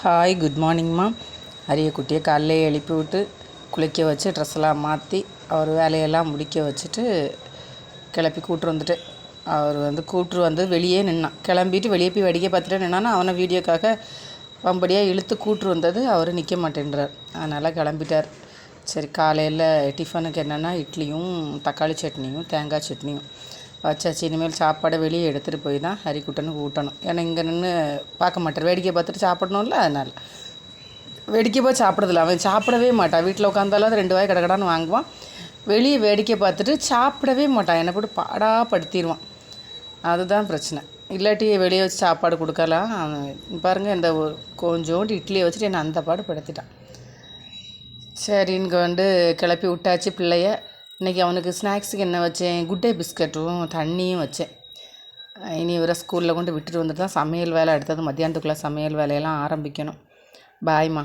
Hi good மார்னிங்மா அரிய குட்டியை காலையிலே எழுப்பி விட்டு குளிக்க வச்சு ட்ரெஸ் எல்லாம் மாற்றி அவர் வேலையெல்லாம் முடிக்க வச்சுட்டு கிளப்பி கூட்டு வந்துட்டேன். அவர் வந்து கூட்டு வந்து வெளியே நின்னான். கிளம்பிட்டு வெளியே போய் வேடிக்கை பார்த்துட்டு நின்னான்னா அவனை வீடியோக்காக வம்படியாக இழுத்து கூட்டு வந்தது அவர் நிற்க மாட்டேன்றார். அதனால் கிளம்பிட்டார். சரி காலையில் டிஃபனுக்கு என்னென்னா இட்லியும் தக்காளி சட்னியும் தேங்காய் சட்னியும். வச்சாச்சு. இனிமேல் சாப்பாடை வெளியே எடுத்துகிட்டு போய் தான் ஹரிக்குட்டனுக்கு ஊட்டணும் ஏன்னா இங்கே நின்று பார்க்க மாட்டார். வேடிக்கை பார்த்துட்டு சாப்பிடணும்ல அதனால். வேடிக்கை போய் சாப்பிட்றதில்ல. அவன் சாப்பிடவே மாட்டான். வீட்டில் உட்காந்தாலும் அது ரெண்டு வாய் கடகடான்னு வாங்குவான். வெளியே வேடிக்கை பார்த்துட்டு சாப்பிடவே மாட்டான். என்னை போட்டு பாடாக படுத்திடுவான் அதுதான் பிரச்சனை. இல்லாட்டி வெளியே வச்சு சாப்பாடு கொடுக்கலாம். அவன் பாருங்கள் இந்த ஒரு கொஞ்சோண்டு இட்லியை வச்சுட்டு என்னை அந்த பாடு படுத்திட்டான். சரி இங்கே வந்து கிளப்பி விட்டாச்சு பிள்ளைய. இன்றைக்கி அவனுக்கு ஸ்நாக்ஸுக்கு என்ன வச்சேன்? குட்டே பிஸ்கட்டும் தண்ணியும் வச்சேன். இனி இவரை ஸ்கூலில் கொண்டு விட்டுட்டு வந்துட்டு தான் சமையல் வேலை அடுத்தது மத்தியானத்துக்குள்ளே சமையல் வேலையெல்லாம் ஆரம்பிக்கணும். பாய்மா